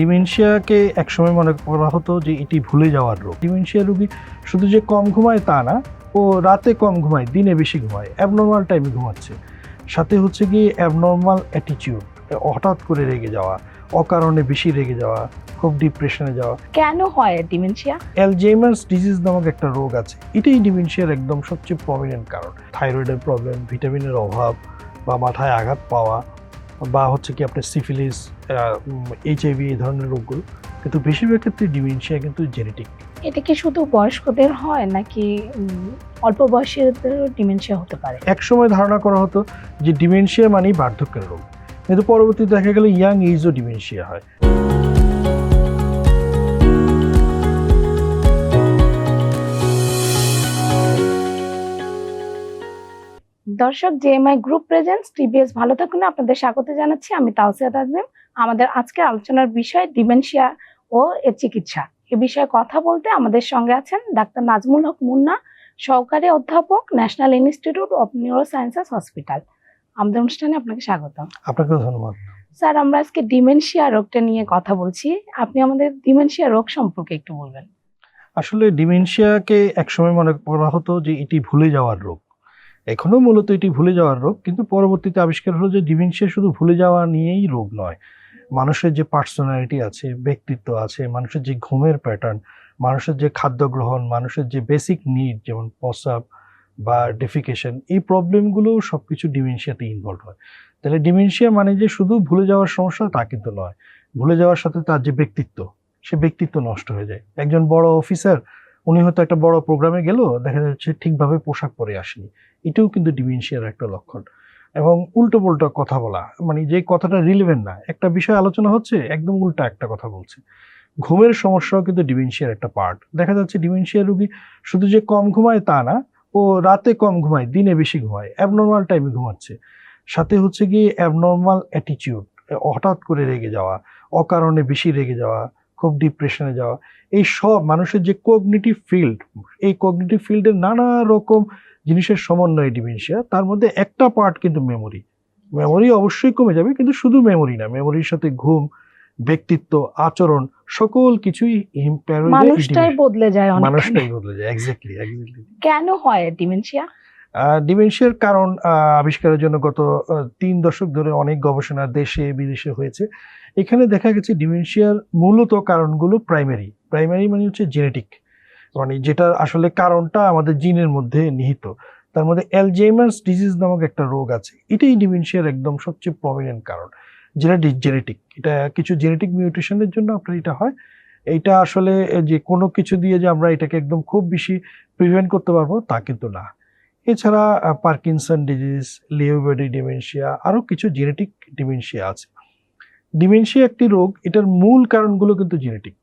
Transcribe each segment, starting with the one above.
ডিমেনশিয়াকে একসময় মনে করা হতো যে এটি ভুলে যাওয়ার রোগ। ডিমেনশিয়া রোগী শুধু যে কম ঘুমায় তা না ও রাতে কম ঘুমায় দিনে বেশি ঘুমায় অ্যাবনর্মাল টাইমে ঘুমাচ্ছে। সাথে হচ্ছে কি অ্যাবনর্মাল অ্যাটিটিউড হঠাৎ করে রেগে যাওয়া অকারণে বেশি রেগে যাওয়া খুব ডিপ্রেশনে যাওয়া। কেন হয় ডিমেনশিয়া? অ্যালজেইমার্স ডিজিজ নামক একটা রোগ আছে। এটাই ডিমেনশিয়ার একদম সবচেয়ে প্রমিনেন্ট কারণ। থাইরয়েডের প্রবলেম ভিটামিনের অভাব বা মাথায় আঘাত পাওয়া বা হচ্ছে কি আপনার সিফিলিস এইচআইভি এই ধরনের রোগগুলো কিন্তু বেশিরভাগ ক্ষেত্রে ডিমেনশিয়া কিন্তু জেনেটিক এটা কি শুধু বয়স্কদের হয় নাকি অল্প বয়সের ডিমেনশিয়া হতে পারে? একসময় ধারণা করা হতো যে ডিমেনশিয়া মানেই বার্ধক্যের রোগ কিন্তু পরবর্তীতে দেখা গেল ইয়াং এইজও ডিমেনশিয়া হয়। দর্শক জেএমআই গ্রুপ প্রেজেন্টস টিবিএস ভালো থাকুন। আপনাদের স্বাগত জানাচ্ছি আমি তাওসিয়া তাজমিম। আমাদের আজকের আলোচনার বিষয় ডিমেনশিয়া ও এর চিকিৎসা। এ বিষয়ে কথা বলতে আমাদের সঙ্গে আছেন ডাক্তার নাজমুল হক মুন্না সহকারী অধ্যাপক National Institute of Neurosciences Hospital আমাদের অনুষ্ঠানে আপনাকে স্বাগত আপনাকেও ধন্যবাদ। স্যার আমরা আজকে ডিমেনশিয়া রোগটা নিয়ে কথা বলছি। আপনি আমাদের ডিমেনশিয়া রোগ সম্পর্কে একটু বলবেন। আসলে ডিমেনশিয়াকে একসময় মনে করা হতো যে এটি ভুলে যাওয়ার রোগ। এখনও মূলত এটি ভুলে যাওয়ার রোগ, কিন্তু পরবর্তীতে আবিষ্কার হলো যে ডিমেনশিয়া শুধু ভুলে যাওয়া নিয়েই রোগ নয়। মানুষের যে পার্সোনালিটি আছে, ব্যক্তিত্ব আছে, মানুষের যে ঘুমের প্যাটার্ন মানুষের যে খাদ্য গ্রহণ, মানুষের যে বেসিক নিড যেমন প্রসাব বা ডেফিকেশন এই প্রবলেমগুলো সব কিছু ডিমেনশিয়াতে ইনভলভ হয়। তাহলে ডিমেনশিয়া মানে যে শুধু ভুলে যাওয়ার সমস্যা তা কিন্তু নয়। ভুলে যাওয়ার সাথে তার যে ব্যক্তিত্ব, সে ব্যক্তিত্ব নষ্ট হয়ে যায়। একজন বড় অফিসার উনি হয়তো একটা বড় প্রোগ্রামে গেল, দেখা যাচ্ছে ঠিকভাবে পোশাক পরে আসেনি। এটাও কিন্তু ডিমেনশিয়ার একটা লক্ষণ। এবং উল্টো পাল্টা কথা বলা মানে যে কথাটা রিলেভেন্ট না, একটা বিষয় আলোচনা হচ্ছে, একদম উল্টা একটা কথা বলছে। ঘুমের সমস্যাও কিন্তু ডিমেনশিয়ার একটা পার্ট দেখা যাচ্ছে ডিমেনশিয়া রুগী শুধু যে কম ঘুমায় তা না, ও রাতে কম ঘুমায়, দিনে বেশি ঘুমায় অ্যাবনর্মাল টাইমে ঘুমাচ্ছে। সাথে হচ্ছে কি অ্যাবনর্মাল অ্যাটিটিউড হঠাৎ করে রেগে যাওয়া, অকারণে বেশি রেগে যাওয়া খুব ডিপ্রেশনে যাওয়া। এই সব মানুষের যে কগনিটিভ ফিল্ড এই কগনিটিভ ফিল্ডের নানা রকম জিনিসের সমন্বয়ে ডিমেনশিয়া তার মধ্যে একটা পার্ট কিন্তু মেমোরি মেমোরি অবশ্যই কমে যাবে কিন্তু শুধু মেমোরি না মেমোরির সাথে ঘুম ব্যক্তিত্ব আচরণ সকল কিছুই মানুষটাই বদলে যায় মানুষটাই বদলে যায় এক্স্যাক্টলি এক্স্যাক্টলি কেন হয় ডিমেনশিয়া ডিমেনশিয়ার কারণ আবিষ্কারের জন্য গত তিন দশক ধরে অনেক গবেষণা দেশে, বিদেশে হয়েছে। এখানে দেখা গেছে ডিমেনশিয়ার মূলত কারণগুলো প্রাইমারি প্রাইমারি মানে হচ্ছে জেনেটিক মানে যেটা আসলে কারণটা আমাদের জিনের মধ্যে নিহিত। তার মধ্যে অ্যালজেমার্স ডিজিজ নামক একটা রোগ আছে। এটাই ডিমেনশিয়ার একদম সবচেয়ে প্রমিনেন্ট কারণ। যেটা জেনেটিক এটা কিছু জেনেটিক মিউটেশনের জন্য আপনার এটা হয়। এটা আসলে যে কোনো কিছু দিয়ে যে আমরা এটাকে একদম খুব বেশি প্রিভেন্ট করতে পারব তা কিন্তু না। এছাড়া পার্কিনসন ডিজিজ লিওবেডি ডিমেনশিয়া আরও কিছু জেনেটিক ডিমেনশিয়া আছে। ডিমেনশিয়া একটি রোগ এটার মূল কারণগুলো কিন্তু জেনেটিক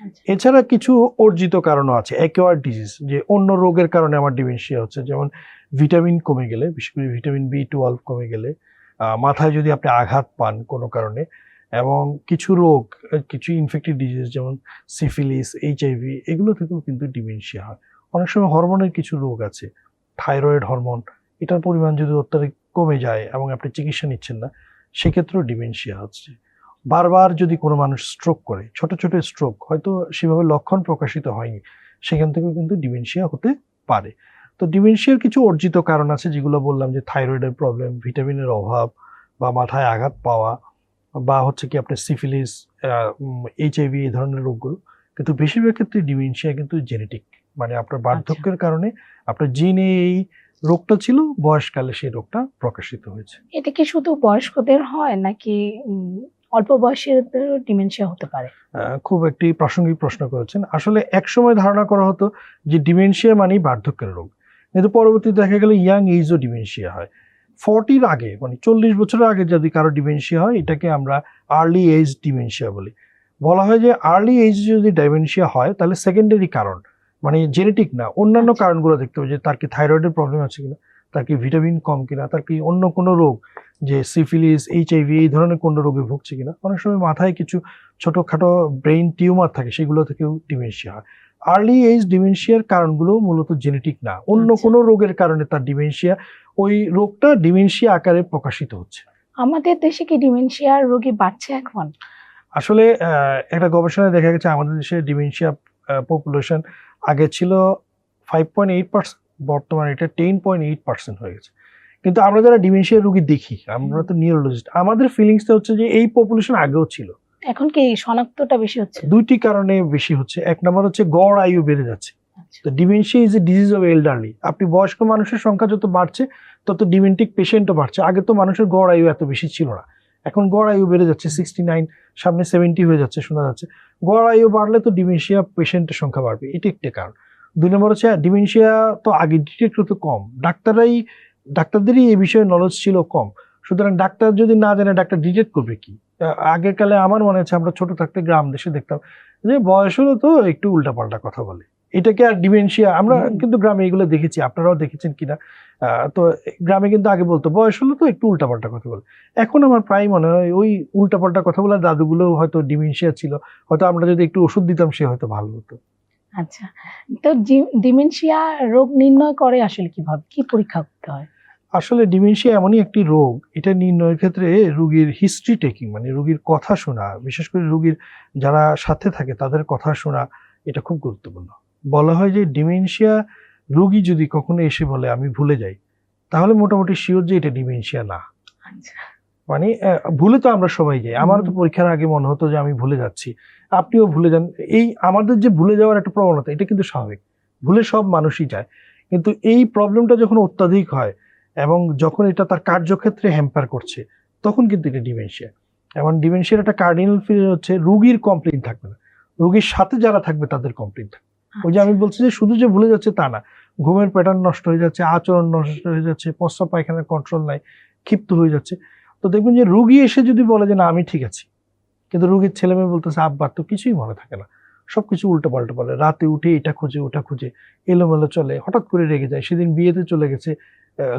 আচ্ছা। এছাড়া কিছু অর্জিত কারণও আছে অ্যাকোয়ার ডিজিজ যে অন্য রোগের কারণে আমার ডিমেনশিয়া হচ্ছে যেমন ভিটামিন কমে গেলে বিশেষ করে ভিটামিন বি টুয়েলভ কমে গেলে মাথায় যদি আপনি আঘাত পান কোনো কারণে এবং কিছু রোগ কিছু ইনফেক্টেড ডিজিজ যেমন সিফিলিস এইচআইভি এগুলো থেকেও কিন্তু ডিমেনশিয়া হয়। অনেক সময় হরমোনের কিছু রোগ আছে থাইরয়েড হরমোন এটার পরিমাণ যদি অত্যাধিক কমে যায় এবং আপনি চিকিৎসা নিচ্ছেন না, সেক্ষেত্রেও ডিমেনশিয়া হচ্ছে। বারবার যদি কোনো মানুষ স্ট্রোক করে, ছোট ছোট স্ট্রোক হয়তো সেভাবে লক্ষণ প্রকাশিত হয়নি, সেখান থেকেও কিন্তু ডিমেনশিয়া হতে পারে। তো ডিমেনশিয়ার কিছু অর্জিত কারণ আছে, যেগুলো বললাম যে থাইরয়েডের প্রবলেম ভিটামিনের অভাব বা মাথায় আঘাত পাওয়া বা হচ্ছে কি আপনার সিফিলিস এইচআইভি এই ধরনের রোগগুলো। কিন্তু বেশিরভাগ ক্ষেত্রে ডিমেনশিয়া কিন্তু জেনেটিক মানে আপনার বার্ধক্যের কারণে আপনার জিনে এই রোগটা ছিল বয়সকালে সেই রোগটা প্রকাশিত হয়েছে। এটা কি শুধু বয়স্কদের হয় নাকি অল্প বয়সীদেরও ডিমেনশিয়া হতে পারে? খুব একটি প্রাসঙ্গিক প্রশ্ন করেছেন। আসলে একসময় ধারণা করা হতো যে ডিমেনশিয়া মানেই বার্ধক্যের রোগ। কিন্তু পরবর্তীতে দেখা গেল ইয়াং এইজও ডিমেনশিয়া হয়। ফর্টির আগে মানে চল্লিশ বছরের আগে যদি কারও ডিমেনশিয়া হয় এটাকে আমরা আর্লি এজ ডিমেনশিয়া বলি। বলা হয় যে আর্লি এজ যদি ডিমেনশিয়া হয় তাহলে সেকেন্ডারি কারণ মানে জেনেটিক না অন্যান্য আচ্ছা। কারণগুলো দেখতে হবে যে তার কি থাইরয়েডের প্রবলেম আছে কিনা তার কি ভিটামিন কম কিনা তার কি অন্য কোনো রোগ যে সিফিলিস এইচআইভি এই ধরনের কোনো রোগে ভুগছে কিনা অনেক সময় মাথায় কিছু ছোটোখাটো ব্রেইন টিউমার থাকে সেগুলো থেকেও ডিমেনশিয়া হয় আর্লি এজ ডিমেনশিয়ার কারণগুলো মূলত জেনেটিক না অন্য আচ্ছা। কোনো রোগের কারণে তার ডিমেনশিয়া ওই রোগটা ডিমেনশিয়া আকারে প্রকাশিত হচ্ছে আমাদের দেশে কি ডিমেনশিয়ার রোগী বাড়ছে এখন আসলে একটা গবেষণায় দেখা গেছে আমাদের দেশে ডিমেনশিয়া পপুলেশন আগে ছিল ফাইভ পয়েন্ট এইট পার্সেন্ট বর্তমানে এটা টেন পয়েন্ট এইট পার্সেন্ট হয়ে গেছে। কিন্তু আমরা যারা ডিমেনশিয়া রোগী দেখি আমরা তো নিউরোলজিস্ট আমাদের ফিলিংসটা হচ্ছে যে এই পপুলেশন আগেও ছিল। এখন কি শনাক্তটা বেশি হচ্ছে? দুইটি কারণে বেশি হচ্ছে। এক নম্বর হচ্ছে গড় আয়ু বেড়ে যাচ্ছে। আচ্ছা। তো dementia is a disease of elderly আপনি বয়স্ক মানুষের সংখ্যা যত বাড়ছে তত ডিমেন্টিক পেশেন্টও বাড়ছে। আগে তো মানুষের গড় আয়ু এত বেশি ছিল না। এখন গড় আয়ু বেড়ে যাচ্ছে সিক্সটি নাইন সামনে সেভেন্টি হয়ে যাচ্ছে, শোনা যাচ্ছে। গড় আয়ু বাড়লে তো ডিমেনশিয়া পেশেন্টের সংখ্যা বাড়বে, এটি একটি কারণ। দুই নম্বর হচ্ছে ডিমেনশিয়া তো আগে ডিটেক্ট হতো কম। ডাক্তাররাই, ডাক্তারদেরই এই বিষয়ে নলেজ ছিল কম। সুতরাং ডাক্তার যদি না জানে, ডাক্তার ডিটেক্ট করবে কি? আগের কালে আমার মনে আছে আমরা ছোট থাকতে গ্রাম দেশে দেখতাম যে বয়স হলো তো একটু উল্টাপাল্টা কথা বলে। এটাকে আর ডিমেনশিয়া আমরা কিন্তু গ্রামে এগুলো দেখেছি আপনারাও দেখেছেন কিনা? তো গ্রামে কিন্তু আগে বলতো বয়স হলো তো একটু উল্টাপাল্টা কথা বলে। এখন আমার প্রায় মনে হয় ওই উল্টাপাল্টা কথা বলার দাদুগুলো হয়তো ডিমেনশিয়া ছিল হয়তো আমরা যদি একটু ওষুধ দিতাম সে হয়তো ভালো হতো। আচ্ছা তো ডিমেনশিয়া রোগ নির্ণয় করে আসলে কীভাবে? কি পরীক্ষা করতে হয়? আসলে ডিমেনশিয়া এমনই একটি রোগ এটা নির্ণয়ের ক্ষেত্রে রোগীর হিস্ট্রি টেকিং মানে রোগীর কথা শোনা বিশেষ করে রোগীর যারা সাথে থাকে তাদের কথা শোনা এটা খুব গুরুত্বপূর্ণ। বলা হয় যে ডিমেনশিয়া রোগী যদি কখনো এসে বলে আমি ভুলে যাই তাহলে মোটামুটি শিওর যে এটা ডিমেনশিয়া না। আচ্ছা। মানে ভুলে তো আমরা সবাই যাই। আমার তো পরীক্ষার আগে মনে হতো যে আমি ভুলে যাচ্ছি। আপনিও ভুলে যান। এই আমাদের যে ভুলে যাওয়ার একটা প্রবণতা এটা কিন্তু স্বাভাবিক। ভুলে সব মানুষই যায়। কিন্তু এই প্রবলেমটা যখন অত্যাধিক হয় এবং যখন এটা তার কার্যক্ষেত্রে হ্যাম্পার করছে তখন কিন্তু এটা ডিমেনশিয়া। এবং ডিমেনশিয়ার একটা কার্ডিনাল ফিল হচ্ছে রুগীর কমপ্লেন থাকবে না। রুগীর সাথে যারা থাকবে তাদের কমপ্লেন থাকবে। ওই যে আমি বলছি যে শুধু যে ভুলে যাচ্ছে তা না ঘুমের প্যাটার্ন নষ্ট হয়ে যাচ্ছে আচরণ নষ্ট হয়ে যাচ্ছে প্রস্রাব পায়খানার কন্ট্রোল নাই ক্ষিপ্ত হয়ে যাচ্ছে। তো দেখবেন যে রুগী এসে যদি বলে যে না আমি ঠিক আছি কিন্তু রুগীর ছেলে মেয়ে বলতেছে আব্বার তো কিছুই মনে থাকে না। সবকিছু উল্টো পাল্টা বলে রাতে উঠে এটা খুঁজে ওটা খুঁজে এলোমেলো চলে। হঠাৎ করে রেগে যায় সেদিন বিয়েতে চলে গেছে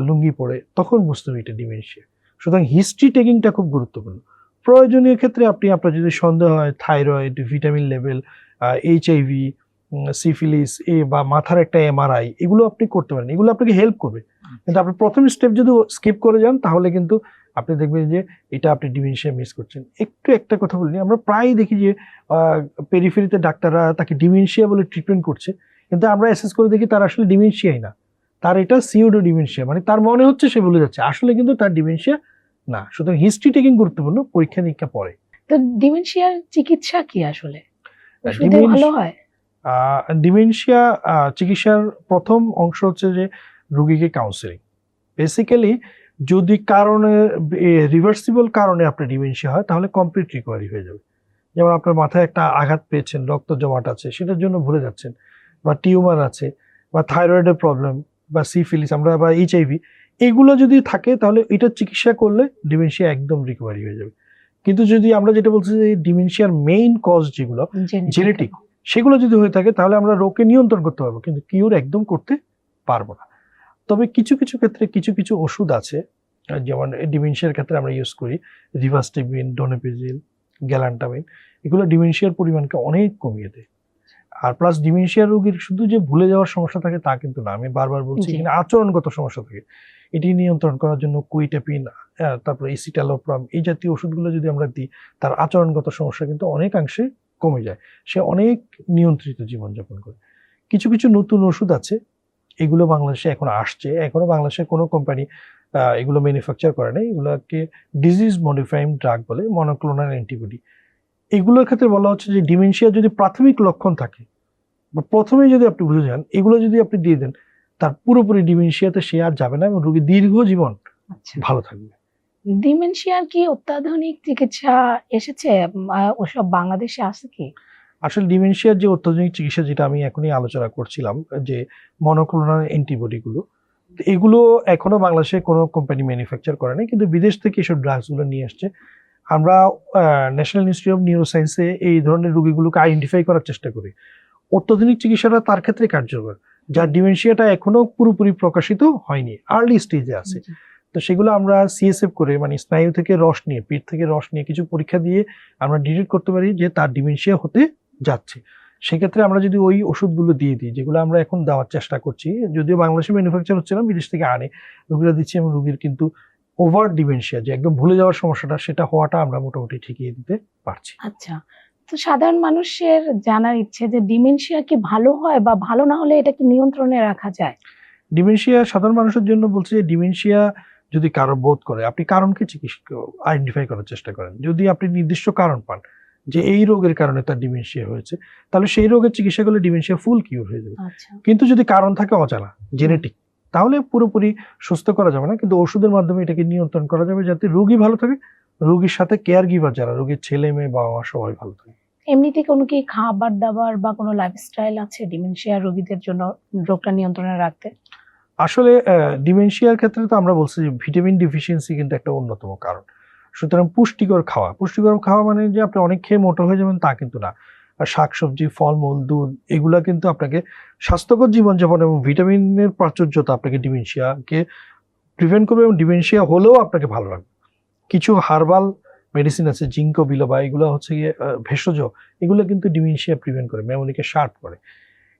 লুঙ্গি পরে তখন বুঝতে হবে এটা ডিমেনশিয়া সুতরাং হিস্ট্রি টেকিংটা খুব গুরুত্বপূর্ণ। প্রয়োজনীয় ক্ষেত্রে আপনি আপনার যদি সন্দেহ হয় thyroid vitamin level HIV syphilis এ বা মাথার একটা এমআরআই এগুলো আপনি করতে পারেন। এগুলো আপনাকে হেল্প করবে। কিন্তু আপনি প্রথম স্টেপ যদি স্কিপ করে যান তাহলে কিন্তু আপনি দেখবেন যে এটা আপনি ডিমেনশিয়া মিস করছেন। একটু একটা কথা বলিনি আমরা প্রায় দেখি যে পেরিফেরিতে ডাক্তাররা তাকে ডিমেনশিয়া বলে ট্রিটমেন্ট করছে। কিন্তু আমরা অ্যাসেস করে দেখি তার আসলে ডিমেনশিয়াই না। তার এটা সিওডো ডিমেনশিয়া মানে তার মনে হচ্ছে সে ভুলে যাচ্ছে। আসলে কিন্তু তার ডিমেনশিয়া না। সুতরাং হিস্ট্রি টেকিং গুরুত্বপূর্ণ পরীক্ষা নিরীক্ষা পরে। তো ডিমেনশিয়ার চিকিৎসা কি আসলে? ভালো হয়? ডিমেনশিয়া চিকিৎসার প্রথম অংশ হচ্ছে যে রুগীকে কাউন্সেলিং বেসিক্যালি যদি কারণে রিভার্সিবল কারণে আপনার ডিমেনশিয়া হয় তাহলে কমপ্লিট রিকভারি হয়ে যাবে। যেমন আপনার মাথায় একটা আঘাত পেয়েছেন রক্ত জমাট আছে সেটার জন্য ভুলে যাচ্ছেন বা টিউমার আছে বা থাইরয়েডের প্রবলেম বা সিফিলিস আমরা বা এইচআইভি এগুলো যদি থাকে তাহলে এটা চিকিৎসা করলে ডিমেনশিয়া একদম রিকভারি হয়ে যাবে। কিন্তু যদি আমরা যেটা বলছি যে ডিমেনশিয়ার মেইন কজ যেগুলো জেনেটিক সেগুলো যদি হয়ে থাকে তাহলে আমরা রোগকে নিয়ন্ত্রণ করতে পারব কিন্তু কিউর একদম করতে পারব না। তবে কিছু কিছু ক্ষেত্রে কিছু কিছু ওষুধ আছে যেমন ডিমেনশিয়ার ক্ষেত্রে আমরা ইউজ করি রিভাস্টিবিন ডোনেপিজিল গ্যালান্টামিন এগুলো ডিমেনশিয়ার পরিমাণকে অনেক কমিয়ে দেয়। আর প্লাস ডিমেনশিয়া রোগীর শুধু যে ভুলে যাওয়ার সমস্যা থাকে তা কিন্তু না। আমি বারবার বলছি এখানে আচরণগত সমস্যা থাকে। এটি নিয়ন্ত্রণ করার জন্য কুইটাপিন তারপরে ইসিটালোপ্রাম এই জাতীয় ওষুধগুলো যদি আমরা দিই তার আচরণগত সমস্যা কিন্তু অনেকাংশে কমে যায়। সে অনেক নিয়ন্ত্রিত জীবনযাপন করে। কিছু কিছু নতুন ওষুধ আছে। এগুলো বাংলাদেশে এখন আসছে। এখনও বাংলাদেশের কোনো কোম্পানি এগুলো ম্যানুফ্যাকচার করে না এগুলোকে ডিজিজ মডিফাইং ড্রাগ বলে মনোক্লোনাল অ্যান্টিবডি এগুলোর ক্ষেত্রে বলা হচ্ছে যে ডিমেনশিয়া যদি প্রাথমিক লক্ষণ থাকে বা প্রথমেই যদি আপনি বুঝে যান এগুলো যদি আপনি দিয়ে দেন তার পুরোপুরি ডিমেনশিয়াতে সে আর যাবে না এবং রোগী দীর্ঘ জীবন আচ্ছা। ভালো থাকবে। ডিমেনশিয়ার কি অত্যাধুনিক চিকিৎসা এসেছে? ওসব বাংলাদেশে আছে কি? আসলে ডিমেনশিয়ার যে অত্যাধুনিক চিকিৎসা যেটা আমি এখনই আলোচনা করছিলাম যে মনোক্লোনাল অ্যান্টিবডিগুলো এগুলো এখনও বাংলাদেশে কোনো কোম্পানি ম্যানুফ্যাকচার করে নাই কিন্তু বিদেশ থেকে এসব ড্রাগসগুলো নিয়ে আসছে আমরা ন্যাশনাল ইনস্টিটিউট অফ নিউরোসায়েন্সে এই ধরনের রোগীগুলোকে আইডেন্টিফাই করার চেষ্টা করি। অত্যাধুনিক চিকিৎসাটা তার ক্ষেত্রে কার্যকর যার ডিমেনশিয়াটা এখনও পুরোপুরি প্রকাশিত হয়নি আর্লি স্টেজে আছে। তো সেগুলো আমরা সিএসএফ করে মানে স্নায়ু থেকে রস নিয়ে পিঠ থেকে রস নিয়ে কিছু পরীক্ষা দিয়ে আমরা ডিটেক্ট করতে পারি যে তার ডিমেনশিয়া হতে যাচ্ছে। সেক্ষেত্রে আমরা যদি ওই ওষুধগুলো দিয়ে দিই যেগুলো আমরা এখন দেওয়ার চেষ্টা করছি যদিও বাংলাদেশে ম্যানুফ্যাকচার হচ্ছে না বিদেশ থেকে আনে রুগীরা দিচ্ছি এবং রুগীর কিন্তু ওভার ডিমেনশিয়া যে একদম ভুলে যাওয়ার সমস্যাটা সেটা হওয়াটা আমরা মোটামুটি ঠিকিয়ে দিতে পারছি। আচ্ছা তো সাধারণ মানুষের জানার ইচ্ছে যে ডিমেনশিয়া কি ভালো হয় বা ভালো না হলে এটা কি নিয়ন্ত্রণে রাখা যায়? ডিমেনশিয়া সাধারণ মানুষের জন্য বলছে যে ডিমেনশিয়া যদি কারও বোধ করে আপনি কারণকে চিকিৎসা আইডেন্টিফাই করার চেষ্টা করেন। যদি আপনি নির্দিষ্ট কারণ পান যে এই রোগের কারণে তার ডিমেনশিয়া হয়েছে তাহলে সেই রোগের চিকিৎসা করলে ডিমেনশিয়া ফুল কিউর হয়ে যাবে। আচ্ছা। কিন্তু যদি কারণ থাকে অজানা জেনেটিক তাহলে পুরোপুরি সুস্থ করা যাবে না। কিন্তু ওষুধের মাধ্যমে এটাকে নিয়ন্ত্রণ করা যাবে যাতে রোগী ভালো থাকে। রোগীর সাথে কেয়ার গিভার যারা রোগীর ছেলে মেয়ে বাবা মা সবাই ভালো থাকে। এমনিতে কোনো কি খাবার দাবার বা কোনো লাইফস্টাইল আছে ডিমেনশিয়া রোগীদের জন্য রোগটা নিয়ন্ত্রণে রাখতে? আসলে ডিমেনশিয়ার ক্ষেত্রে তো আমরা বলছি যে ভিটামিন ডিফিসিয়েন্সি কিন্তু একটা অন্যতম কারণ। সুতরাং পুষ্টিকর খাওয়া পুষ্টিকর খাওয়া মানে যে আপনি অনেক খেয়ে মোটা হয়ে যাবেন তা কিন্তু না। শাকসবজি, ফলমূল, দুধ, এগুলা কিন্তু আপনাকে স্বাস্থ্যকর জীবনযাপন এবং ভিটামিনের প্রাচুর্যতা আপনাকে ডিমেনশিয়াকে প্রিভেন্ট করবে এবং ডিমেনশিয়া হলেও আপনাকে ভালো রাখবে। কিছু হার্বাল মেডিসিন আছে জিঙ্কো বিলোবা, এগুলো হচ্ছে গিয়ে ভেষজ, এগুলো কিন্তু ডিমেনশিয়া প্রিভেন্ট করে মেমোরিকে শার্প করে।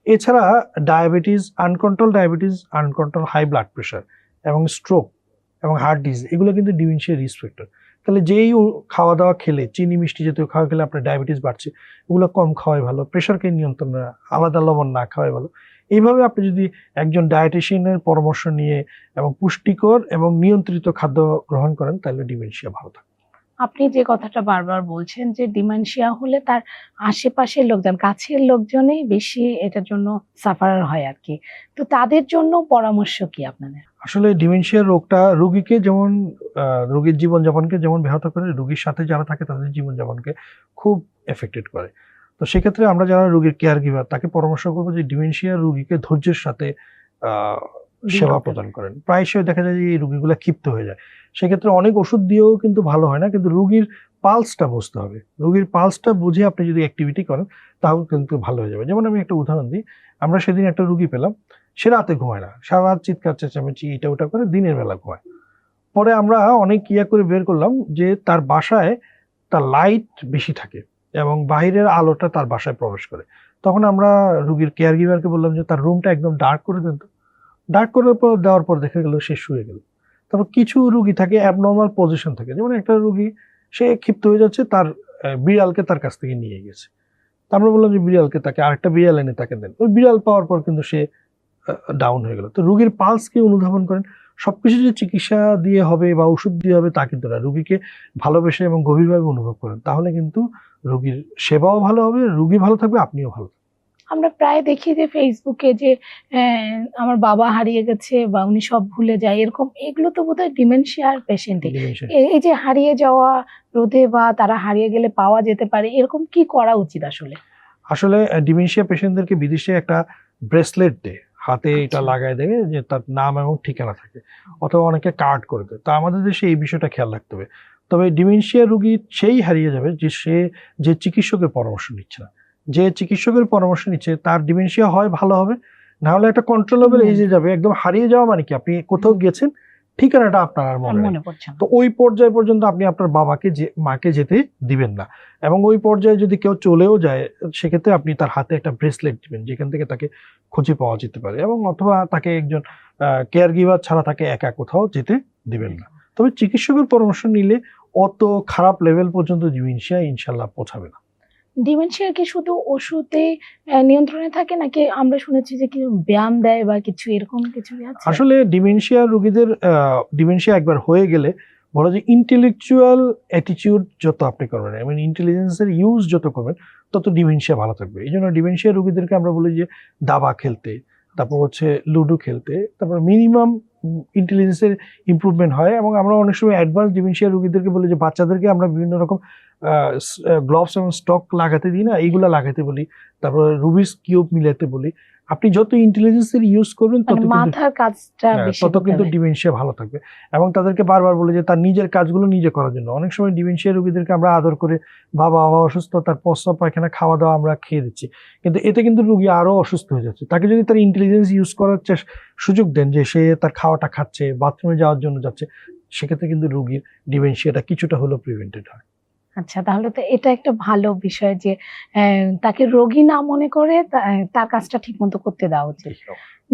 এছাড়া diabetes uncontrolled diabetes uncontrolled high blood pressure এবং স্ট্রোক এবং হার্ট ডিজিজ এগুলো কিন্তু ডিমেনশিয়া রিস্ক ফ্যাক্টর তাহলে যেই খাওয়া দাওয়া খেলে, চিনি মিষ্টি জাতীয় খাওয়া খেলে আপনার ডায়াবেটিস বাড়ছে ওগুলো কম খাওয়াই ভালো প্রেশারকে নিয়ন্ত্রণ আলাদা লবণ না খাওয়াই ভালো। এইভাবে আপনি যদি একজন ডায়েটিশিয়ানের পরামর্শ নিয়ে এবং পুষ্টিকর এবং নিয়ন্ত্রিত খাদ্য গ্রহণ করেন, তাহলে ডিমেনশিয়া ভালো থাকে আপনি যে কথাটা বারবার বলছেন যে ডিমেনশিয়া হলে তার আশেপাশের লোকজন, কাছের লোকজনই বেশি এটার জন্য সাফারার হয় আর কি। তো তাদের জন্য পরামর্শ কি আপনাদের? আসলে ডিমেনশিয়া রোগটা রোগীকে যেমন রোগীর জীবনযাপনকে যেমন ব্যাহত করে, রোগীর সাথে যারা থাকে তাদের জীবনযাপনকে খুব এফেক্টেড করে। তো সেক্ষেত্রে আমরা যারা রোগীর কেয়ার গিভার তাকে পরামর্শ করব যে ডিমেনশিয়া রোগীকে ধৈর্যের সাথে সেবা প্রদান করেন। প্রায়শই দেখা যায় যে এই রোগীগুলো ক্ষিপ্ত হয়ে যায়। সেক্ষেত্রে অনেক ওষুধ দিয়েও কিন্তু ভালো হয় না কিন্তু রুগীর পালসটা বুঝতে হবে। রুগীর পালসটা বুঝে আপনি যদি অ্যাক্টিভিটি করেন তাহলে কিন্তু ভালো হয়ে যাবে। যেমন আমি একটা উদাহরণ দিই আমরা সেদিন একটা রুগী পেলাম সে রাতে ঘুমায় না। সারা রাত চিৎকার চেঁচামেচি এটা ওটা করে দিনের বেলা ঘুমায়। পরে আমরা অনেক ইয়া করে বের করলাম যে তার বাসায় তার লাইট বেশি থাকে এবং বাইরের আলোটা তার বাসায় প্রবেশ করে। তখন আমরা রুগীর কেয়ার গিভারকে বললাম যে তার রুমটা একদম ডার্ক করে দেন তো। ডার্ক করার পর, দেওয়ার পর দেখা গেল সে শুয়ে গেল। তারপর কিছু রুগী থাকে অ্যাবনর্মাল পজিশন থাকে। যেমন একটা রুগী, সে ক্ষিপ্ত হয়ে যাচ্ছে, তার বিড়ালকে তার কাছ থেকে নিয়ে গেছে। তা আমরা বললাম যে বিড়ালকে তাকে আরেকটা বিড়াল এনে তাকে দেন। ওই বিড়াল পাওয়ার পর কিন্তু সে ডাউন হয়ে গেল। তো রুগীর পালসকে অনুধাবন করেন। সবকিছু যে চিকিৎসা দিয়ে হবে বা ওষুধ দিয়ে হবে, তা কিন্তু না। রুগীকে ভালোবেসে এবং গভীরভাবে অনুভব করেন। তাহলে কিন্তু রুগীর সেবাও ভালো হবে, রুগী ভালো থাকবে, আপনিও ভালো থাকবেন। আমরা প্রায় দেখি যে ফেসবুকে যে আমার বাবা হারিয়ে গেছে বা উনি সব ভুলে যায় এরকম এগুলো তো বোধহয় ডিমেনশিয়ার পেশেন্টই Dementia। এই যে হারিয়ে যাওয়া রোধে বা তারা হারিয়ে গেলে পাওয়া যেতে পারে এরকম কি করা উচিত আসলে? আসলে ডিমেনশিয়া পেশেন্টদেরকে বিদেশে একটা ব্রেসলেট দেয়। হাতে এটা আচ্ছা। লাগায় দেবে যে তার নাম এবং ঠিকানা থাকে। অথবা অনেকে কার্ড করে দেয়। তো আমাদের দেশে এই বিষয়টা খেয়াল রাখতে হবে। তবে ডিমেনশিয়া রুগী সেই হারিয়ে যাবে যে সে যে চিকিৎসকের পরামর্শ নিচ্ছে না। যে চিকিৎসকের পরামর্শ নিচ্ছে তার ডিমেনশিয়া হয় ভালো হবে। না হলে একটা কন্ট্রোলেবল। এজে যাবে একদম হারিয়ে যাওয়া মানে কি? আপনি কোথাও গেছেন ঠিকানাটা আপনার আর মনে তো ওই পর্যায় পর্যন্ত আপনি আপনার বাবাকে যে মাকে যেতে দিবেন না। এবং ওই পর্যায়ে যদি কেউ চলেও যায় সেক্ষেত্রে আপনি তার হাতে একটা ব্রেসলেট দিবেন যেখান থেকে তাকে খুঁজে পাওয়া যেতে পারে। এবং অথবা তাকে একজন কেয়ার গিভার ছাড়া তাকে একা কোথাও যেতে দিবেন না। তবে চিকিৎসকের পরামর্শ নিলে অত খারাপ লেভেল পর্যন্ত ডিমেনশিয়া ইনশাল্লাহ পৌঁছাবে না। ডিমেনশিয়া কি শুধু ওষুধে নিয়ন্ত্রণে থাকে নাকি আমরা শুনেছি যে কি ব্যায়াম দেয় বা কিছু এরকম কিছু আছে? আসলে ডিমেনশিয়া রোগীদের ডিমেনশিয়া একবার হয়ে গেলে বলা যে ইন্টেলেকচুয়াল অ্যাটিটিউড যত আপনি করবেন মানে ইন্টেলিজেন্সের ইউজ যত করবেন, তত ডিমেনশিয়া ভালো থাকবে। এই জন্য ডিমেনশিয়া রোগীদেরকে আমরা বলি যে দাবা খেলতে, তারপর হচ্ছে লুডো খেলতে, তারপর মিনিমাম ইন্টেলিজেন্সের ইম্প্রুভমেন্ট হয় এবং আমরা অনেক সময় অ্যাডভান্স ডিমেনশিয়া রুগীদেরকে বলি যে বাচ্চাদেরকে আমরা বিভিন্ন রকম গ্লোভস এবং স্টক লাগাতে দিই না, এইগুলো লাগাতে বলি। তারপর রুবিস কিউব মিলাতে বলি। আপনি যত ইন্টেলিজেন্সের ইউজ করবেন তত মানে মাথার কাজটা হ্যাঁ, বেশি তত কিন্তু ডিমেনশিয়া ভালো থাকবে। এবং তাদেরকে বারবার বলে যে তার নিজের কাজগুলো নিজে করার জন্য। অনেক সময় ডিমেনশিয়া রোগীদেরকে আমরা আদর করে বাবা বাবা অসুস্থ তার প্রস্রাব পায়খানা খাওয়া দাওয়া আমরা খেয়ে দিচ্ছি। কিন্তু এতে কিন্তু রোগী আরও অসুস্থ হয়ে যাচ্ছে। তাকে যদি তার ইন্টেলিজেন্স ইউজ করার সুযোগ দেন যে সে তার খাওয়াটা খাচ্ছে বাথরুমে যাওয়ার জন্য যাচ্ছে সেক্ষেত্রে কিন্তু রোগীর ডিমেনশিয়াটা কিছুটা হলেও প্রিভেন্টেড হয়। আচ্ছা তাহলে তো এটা একটা ভালো বিষয় যে তাকে রোগী না মনে করে তা- তার কাজটা ঠিক মতো করতে দেওয়া উচিত।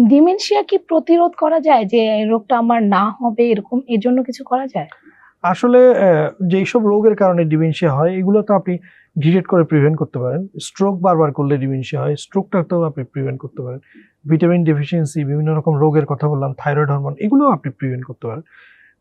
ডিমেনশিয়া কি প্রতিরোধ করা যায়? যে রোগটা আমার না হবে এরকম এর জন্য কিছু করা যায়? আসলে যেইসব রোগের কারণে ডিমেনশিয়া হয় এগুলো তো আপনি ডিটেক্ট করে প্রিভেন্ট করতে পারেন। স্ট্রোক বারবার করলে ডিমেনশিয়া হয় স্ট্রোকটাতেও আপনি প্রিভেন্ট করতে পারেন। ভিটামিন ডেফিসিয়েন্সি বিভিন্ন রকম রোগের কথা বললাম থাইরয়েড হরমোন এগুলো আপনি প্রিভেন্ট করতে পারেন।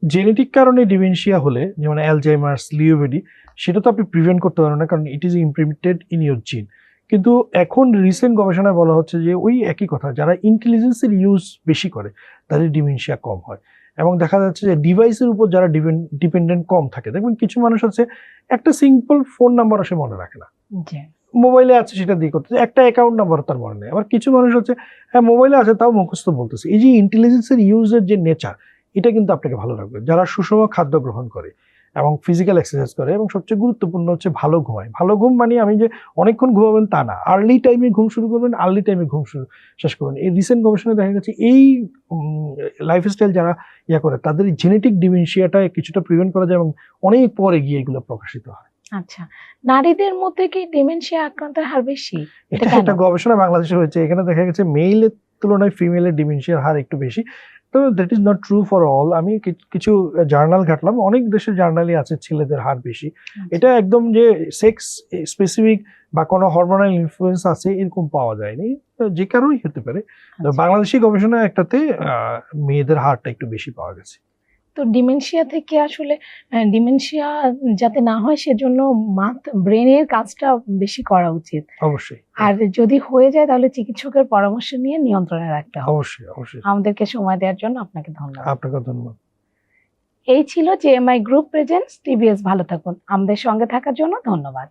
জেনেটিক কারণে ডিমেনশিয়া হলে যেমন অ্যালজাইমার্স লিওবেডি সেটা তো আপনি প্রিভেন্ট করতে পারেন না কারণ it is implemented in your gene কিন্তু এখন রিসেন্ট গবেষণায় বলা হচ্ছে যে ওই একই কথা যারা ইন্টেলিজেন্সের ইউজ বেশি করে তাদের ডিমেনশিয়া কম হয়। এবং দেখা যাচ্ছে যে ডিভাইসের উপর যারা ডিপেন্ডেন্ট কম থাকে দেখবেন কিছু মানুষ আছে একটা সিম্পল ফোন নাম্বার সে মনে রাখে না। মোবাইলে আছে সেটা দিয়ে করতেছে একটা অ্যাকাউন্ট নাম্বার তার মনে নেই। আবার কিছু মানুষ হচ্ছে হ্যাঁ মোবাইলে আছে তাও মুখস্থ বলতেছে। এই যে ইন্টেলিজেন্সের ইউজের যে নেচার এটা কিন্তু আপনাকে ভালো রাখবে যারা সুষম খাদ্য গ্রহণ করে এবং ফিজিক্যাল এক্সারসাইজ করে এবং সবচেয়ে গুরুত্বপূর্ণ হচ্ছে ভালো ঘুমায়। ভালো ঘুম মানে আমি যে অনেকক্ষণ ঘুমাবেন তা না। আর্লি টাইমে ঘুম শুরু করবেন আর্লি টাইমে ঘুম শুরু শেষ করবেন। এই রিসেন্ট গবেষণায় দেখা গেছে এই লাইফস্টাইল যারা ইয়া করে তাদের জেনেটিক ডিমেনশিয়াটা কিছুটা প্রিভেন্ট করা যায় এবং অনেক পরে গিয়ে এগুলো প্রকাশিত হয়। আচ্ছা নারীদের মধ্যে কি ডিমেনশিয়া আক্রান্তের হার বেশি? এটা একটা গবেষণা বাংলাদেশে হয়েছে। এখানে দেখা গেছে মেইলের তুলনায় ফিমেলের ডিমেনশিয়ার হার একটু বেশি। তো that is not true for all আমি কিছু জার্নাল ঘাটলাম অনেক দেশের জার্নালই আছে ছেলেদের হার বেশি। এটা একদম যে সেক্স স্পেসিফিক বা কোনো হরমোনাল ইনফ্লুয়েন্স আছে এরকম পাওয়া যায়নি। তো যে কারোই হতে পারে। আচ্ছা। বাংলাদেশি গবেষণা একটাতে মেয়েদের হারটা একটু বেশি পাওয়া গেছে। তো ডিমেনশিয়া থেকে আসলে ডিমেনশিয়া যাতে না হয় সেজন্য মাথ ব্রেনের কাজটা বেশি করা উচিত। অবশ্যই। আর যদি হয়ে যায় তাহলে চিকিৎসকের পরামর্শ নিয়ে নিয়ন্ত্রণে রাখতে হবে। অবশ্যই অবশ্যই। আমাদেরকে সময় দেওয়ার জন্য আপনাকে ধন্যবাদ। আপনাকে ধন্যবাদ। এই ছিল জেএমআই গ্রুপ প্রেজেন্টস টিবিএস ভালো থাকুন। আমাদের সঙ্গে থাকার জন্য ধন্যবাদ।